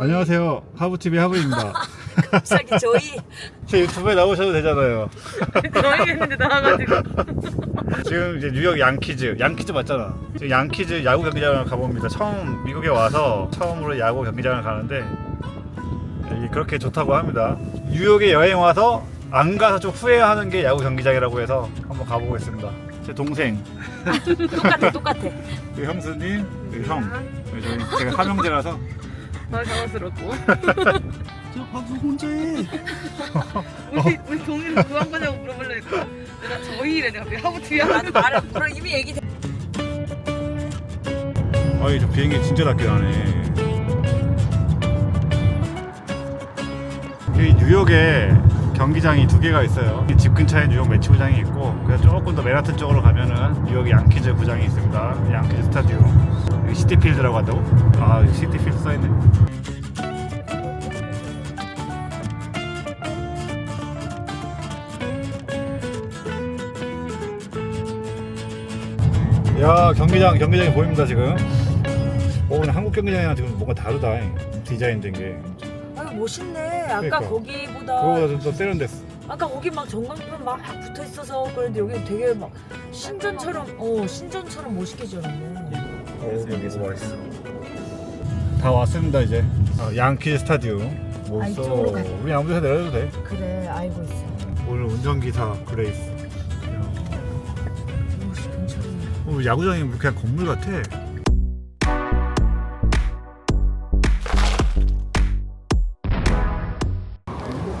안녕하세요. 하부TV 하부입니다. 갑자기 저희 제 유튜브에 나오셔도 되잖아요. 저희 했는데 나와가지고 지금 이제 뉴욕 양키즈, 양키즈 맞잖아. 지금 양키즈 야구 경기장을 가봅니다. 처음 미국에 와서 처음으로 야구 경기장을 가는데 이게 그렇게 좋다고 합니다. 뉴욕에 여행 와서 안 가서 좀 후회하는 게 야구 경기장이라고 해서 한번 가보겠습니다. 제 동생, 똑같아 똑같아. 그 형수님, 그 형, 그 저희 제가 삼형제라서 나 당황스럽고 저 박수 혼자 해. 우리 우리 동이는 누구한 거냐고 물어보려니까 내가 저희래 내가 하부 뒤에 나도 말을 그럼 이미 얘기. 아이 저 비행기 진짜 낮게 나네. 이 뉴욕에 경기장이 두 개가 있어요. 이집 근처에 뉴욕 매치구장이 있고 그래서 조금 더 맨하튼 쪽으로 가면은 뉴욕 양키즈 구장이 있습니다. 양키즈 스타디움. 여기 시티필드라고 한다고? 아 여기 시티필드 써있네. 야 경기장 경기장이 보입니다 지금. 오 근데 한국 경기장이랑 지금 뭔가 다르다. 디자인된 게. 아 멋있네. 아까 그러니까. 거기보다 그거보다 좀 더 세련됐어. 아까 거기 막 전광판 막 붙어 있어서 그런데 여기 되게 막 신전처럼 어 신전처럼 멋있게 지었네. 여기서 맛있어. 다 왔습니다 이제. 어, 양키 스타디움. 못 아, 써. 이쪽으로 가. 우리 아무 데나 내려도 돼. 그래 알고 있어. 오늘 운전기사 그레이스. 멋있 괜찮네. 어, 야구장이 그냥 건물 같아.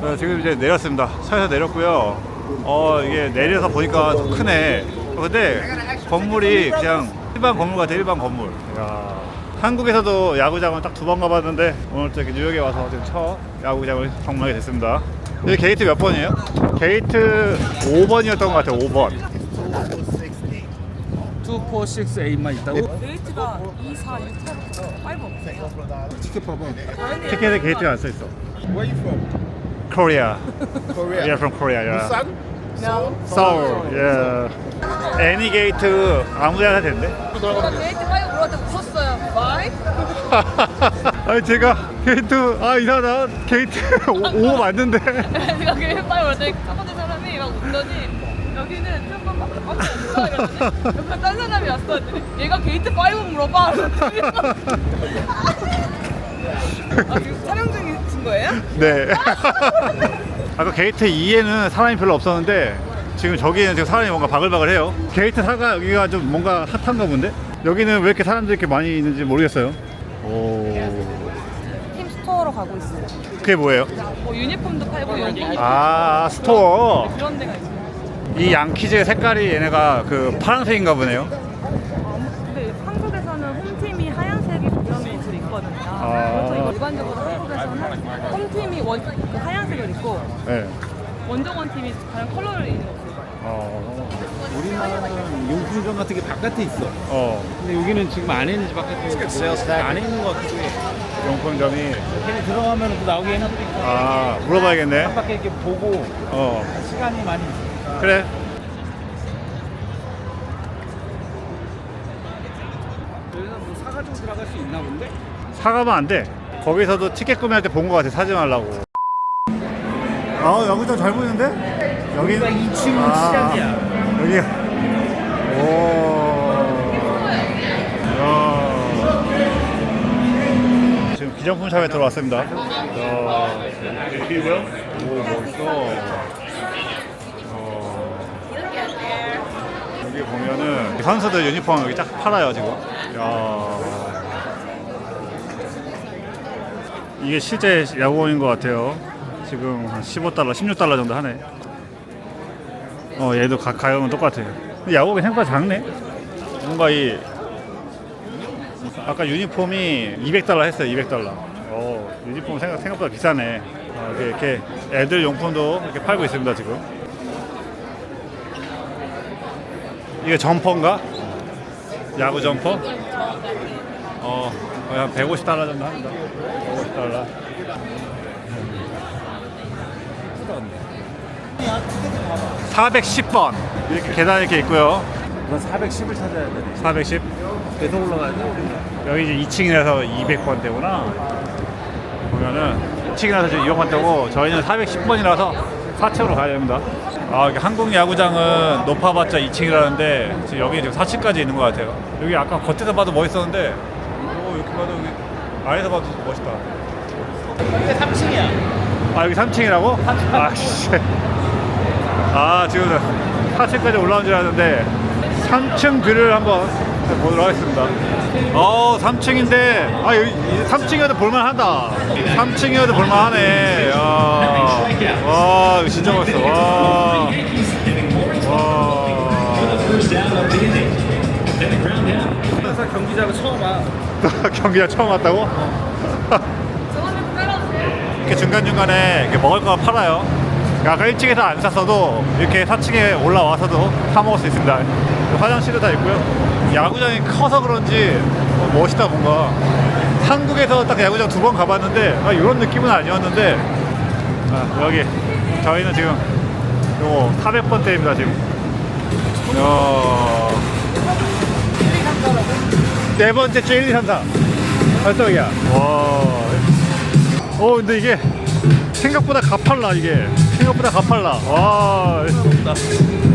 네, 지금 이제 내렸습니다. 차에서 내렸고요. 어 이게 내려서 보니까 좀 크네. 어, 근데 건물이 그냥 일반 건물 같아 일반 건물. 야. 한국에서도 야구장은 딱 두 번 가봤는데 오늘 또 이렇게 뉴욕에 와서 지금 첫 야구장을 방문하게 됐습니다. 여기 게이트 몇 번이에요? 게이트 5번이었던 것 같아요. 5번. 2, 4, 6, 8만 있다고? 데이트가 2, 4, 6, 8, 5 없어요. 티켓 봐봐. 티켓에 게이트가 안 써 있어. Where you from? Korea. Korea. Yeah, from Korea. Yeah. Busan? No. Seoul. Yeah. Any gate 아무 데나 되는데? 데이트 5 물어봤는데 웃었어요. 5? 아니 제가 게이트 아 이상하다 게이트 5 맞는데 내가 그게 빨리 왔더니 첫 번째 사람이 막 웃더니 여기는 조금 막 깜짝 놀라 이러더니 옆에 딴 사람이 왔어 얘가 게이트 5 물어봐 그랬더니 아 지금 촬영 중이 신 거예요? 네. 아까 게이트 2에는 사람이 별로 없었는데 지금 저기는 지금 사람이 뭔가 바글바글해요. 게이트 4가 여기가 좀 뭔가 핫한가 본데? 여기는 왜 이렇게 사람들이 이렇게 많이 있는지 모르겠어요. 오. 팀 스토어로 가고 있어요. 그게 뭐예요? 뭐 유니폼도 팔고 여기 아 스토어. 그런 데가 있어요. 이 양키즈의 색깔이 얘네가 그 파란색인가 보네요. 근데 한국에서는 홈팀이 하얀색이 그런 옷을 입거든요. 아. 그래서 일반적으로 한국에서는 홈팀이 원, 그 하얀색을 입고 네. 원정원 팀이 다른 컬러를 입는 어, 우리나라는 용품점 같은 게 바깥에 있어. 어. 근데 여기는 지금 안에 있는지 바깥에 있는지 안에 있는 것 같기도 해. 용품점이. 걔네 들어가면 또 나오게 해놔드리니까? 아 물어봐야겠네. 밖에 이렇게 보고 어. 시간이 많이 있어. 그래. 그래서 뭐 사가지고 들어갈 수 있나 본데? 사가면 안 돼 거기서도 티켓 구매할 때본거 같아 사지 말라고 아 여기도 잘 보이는데? 여기 여기가 2층은 아. 시작이야. 여기 오 야. 지금 기념품 샵에 들어왔습니다 야. 이게 뭐야? 오 멋있어 어. 여기 보면은 선수들 유니폼 여기 쫙 팔아요 지금 야. 이게 실제 야구원인 것 같아요. 지금 한 15달러, 16달러 정도 하네. 어, 얘도 가, 가격은 똑같아요. 근데 야구가 생각보다 작네. 뭔가 이 아까 유니폼이 200달러 했어요. 200달러. 어, 유니폼 생각 생각보다 비싸네. 어, 이렇게, 이렇게 애들 용품도 이렇게 팔고 있습니다 지금. 이게 점퍼인가? 야구 점퍼? 어, 한 150달러 정도 합니다. 150달러. 410번 이렇게 계단 이렇게 있고요. 넌 410을 찾아야 되네. 410. 계속 올라가야 돼. 여기 이제 2층이라서 200번대구나. 보시면은 2층이라서 지금 이용한다고 저희는 410번이라서 4층으로 가야 됩니다. 아, 한국 야구장은 높아봤자 2층이라는데 지금 여기 지금 4층까지 있는 것 같아요. 여기 아까 겉에서 봐도 멋있었는데, 오, 이렇게 봐도 여기 안에서 봐도 멋있다. 근데 3층이야. 아, 여기 3층이라고? 아, 씨. 아, 지금 4층까지 올라온 줄 알았는데 3층 뷰를 한번 보도록 하겠습니다. 어, 3층인데 아, 여기 3층이어도 볼만하다. 3층이어도 볼만하네. 야. 와, 이거 진짜 멋있어. 와. 와. 항상 경기장을 처음 와. 경기장 처음 왔다고? 저번에 빼라주세요. 이렇게 중간중간에 이렇게 먹을 거 팔아요. 아까 1층에서 안 샀어도 이렇게 4층에 올라와서도 사 먹을 수 있습니다. 화장실도 다 있고요. 야구장이 커서 그런지 어, 멋있다 뭔가. 한국에서 딱 야구장 두 번 가봤는데 아, 이런 느낌은 아니었는데 아, 여기 저희는 지금 요거 400번대입니다 지금. 야. 네 번째 주 1, 2, 3, 4. 발떡이야. 와. 어, 근데 이게 생각보다 가팔라, 이게. 생각보다 가팔라. 와.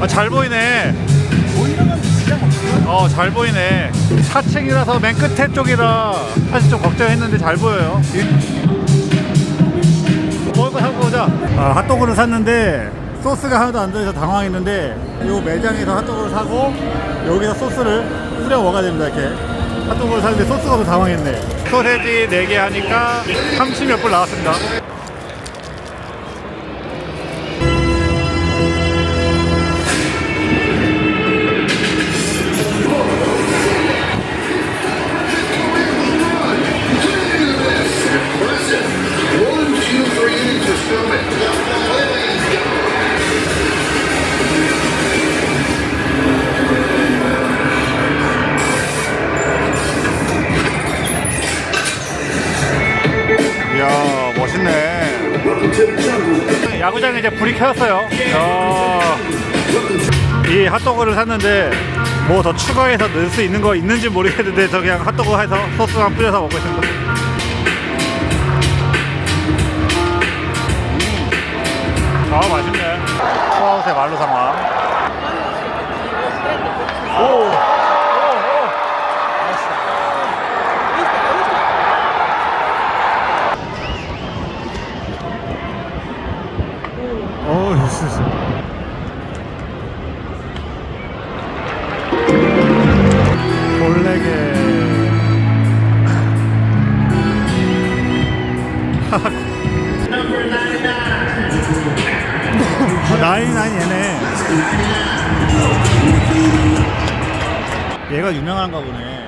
아, 잘 보이네. 어, 잘 보이네. 4층이라서 맨 끝에 쪽이라 사실 좀 걱정했는데 잘 보여요. 먹을 거 사고 오자. 아, 핫도그를 샀는데 소스가 하나도 안 들어서 당황했는데 이 매장에서 핫도그를 사고 여기서 소스를 먹어야 됩니다. 이렇게 핫도그를 샀는데 소스가 더 당황했네. 소세지 4개 하니까 30몇 불 나왔습니다. 야구장에 이제 불이 켜졌어요 야, 이 핫도그를 샀는데 뭐 더 추가해서 넣을 수 있는 거 있는지 모르겠는데 저 그냥 핫도그 해서 소스만 뿌려서 먹고 있습니다 음. 아 맛있네 투아웃의 말로 상황 오. 나인 나인 얘네. 얘가 유명한가 보네.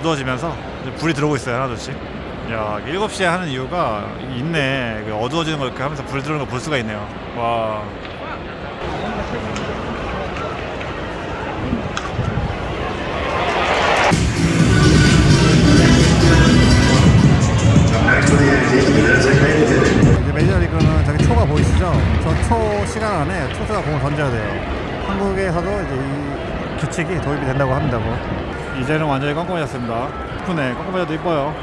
어두워지면서 불이 들어오고 있어요 하나둘씩 야 7시에 하는 이유가 있네 그 어두워지는 걸 이렇게 하면서 불 들어오는 걸 볼 수가 있네요 와 이제 메이저리그는 저기 초가 보이시죠? 저 초 시간 안에 투수가 공을 던져야 돼요. 한국에서도 이제 이 규칙이 도입이 된다고 합니다. 뭐. 이제는 완전히 껌껌해졌습니다. 이쁘네. 껌껌해져도 이뻐요.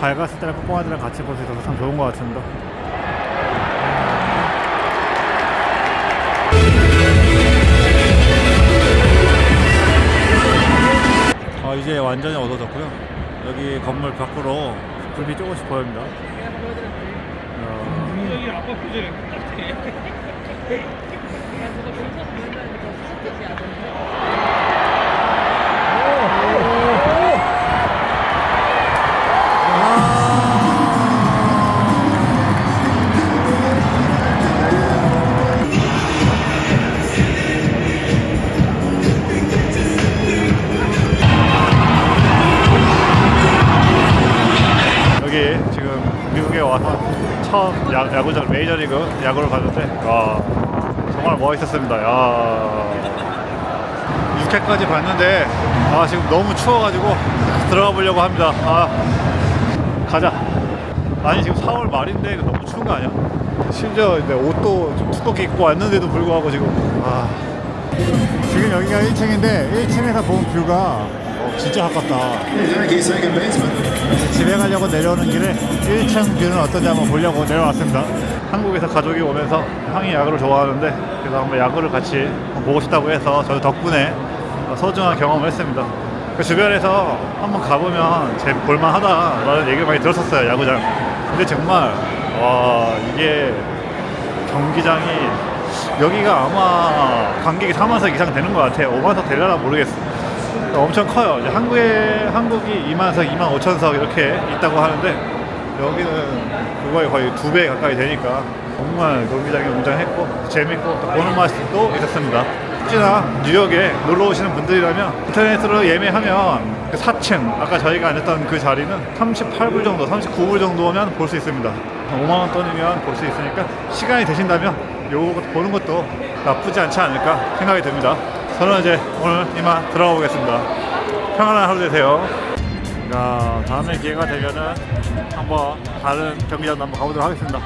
밝았을 때랑 껌껌할 때랑 같이 볼 수 있어서 참 좋은 것 같습니다. 아, 이제 완전히 어두워졌고요. 여기 건물 밖으로 불이 조금씩 보입니다. 야. 여기 아빠 표정이 여 와서 처음 야, 야구장 메이저리그 야구를 봤는데 와 정말 멋있었습니다. 야 6회까지 봤는데 아 지금 너무 추워가지고 들어가 보려고 합니다. 아 가자. 아니 지금 4월 말인데 이거 너무 추운 거 아니야? 심지어 이제 옷도 좀 두껍게 입고 왔는데도 불구하고 지금 아 지금 여기가 1층인데 1층에서 본 뷰가 어, 진짜 가깝다. 집에 가려고 내려오는 길에 1층 뷰는 어떤지 한번 보려고 내려왔습니다. 한국에서 가족이 오면서 형이 야구를 좋아하는데 그래서 한번 야구를 같이 보고 싶다고 해서 저도 덕분에 소중한 경험을 했습니다. 그 주변에서 한번 가보면 재 볼만하다라는 얘기를 많이 들었었어요 야구장. 근데 정말 와 이게 경기장이 여기가 아마 관객이 4만석 이상 되는 것 같아요. 5만석 되려나 모르겠어. 엄청 커요. 이제 한국에 한국이 2만석, 2만 5천석 이렇게 있다고 하는데 여기는 그거에 거의 두 배 가까이 되니까 정말 경기장이 웅장했고 재밌고 또 보는 맛도 있었습니다. 혹시나 뉴욕에 놀러 오시는 분들이라면 인터넷으로 예매하면 그 4층 아까 저희가 앉았던 그 자리는 38불 정도, 39불 정도면 볼 수 있습니다. 5만 원 돈이면 볼 수 있으니까 시간이 되신다면 요거 보는 것도 나쁘지 않지 않을까 생각이 듭니다. 저는 이제 오늘 이만 들어가 보겠습니다. 평안한 하루 되세요. 자, 다음에 기회가 되면은 한번 다른 경기장도 한번 가보도록 하겠습니다.